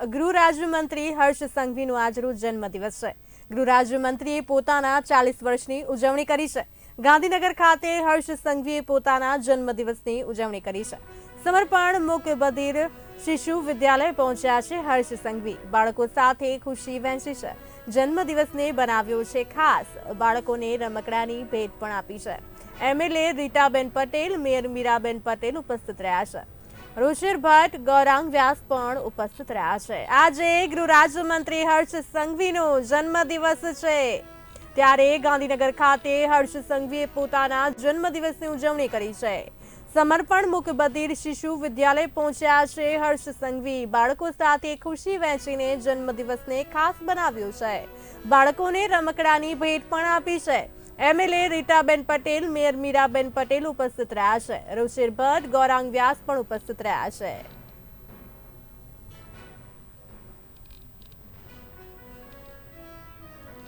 ગૃહ રાજ્યમંત્રી હર્ષ સંઘવીનો આજરોજ જન્મદિવસ છે. ગૃહ રાજ્યમંત્રીએ પોતાના ચાલીસ વર્ષની ઉજવણી કરી છે. ગાંધીનગર ખાતે હર્ષ સંઘવીએ પોતાના જન્મદિવસની ઉજવણી કરી છે. સમર્પણ મુક બધિર શિશુ વિદ્યાલય પહોંચ્યા છે હર્ષ સંઘવી. બાળકો સાથે ખુશી વહેંચી છે. જન્મદિવસને બનાવ્યો છે ખાસ. બાળકોને રમકડાની ભેટ પણ આપી છે. એમએલએ રીટાબેન પટેલ, મેયર મીરાબેન પટેલ ઉપસ્થિત રહ્યા છે. રુચિર ભટ્ટ, ગૌરાંગ વ્યાસ પણ ઉપસ્થિત રહ્યા છે. આજે ગૃહ રાજ્યમંત્રી હર્ષ સંઘવીનો જન્મદિવસ છે. ત્યારે ગાંધીનગર ખાતે હર્ષ સંઘવીએ પોતાના જન્મદિવસની ઉજવણી કરી છે. સમર્પણ મુક શિશુ વિદ્યાલય પહોંચ્યા છે. હર્ષ સંઘવી બાળકો સાથે ખુશી વહેંચીને જન્મદિવસને ખાસ બનાવ્યો છે. બાળકોને રમકડાની ભેટ પણ આપી છે. એમએલએ રીટાબેન પટેલ, મેયર મીરાબેન પટેલ ઉપસ્થિત રહ્યા છે. ઋષિર ભટ્ટ ગૌરાંગ વ્યાસ પણ ઉપસ્થિત રહ્યા છે.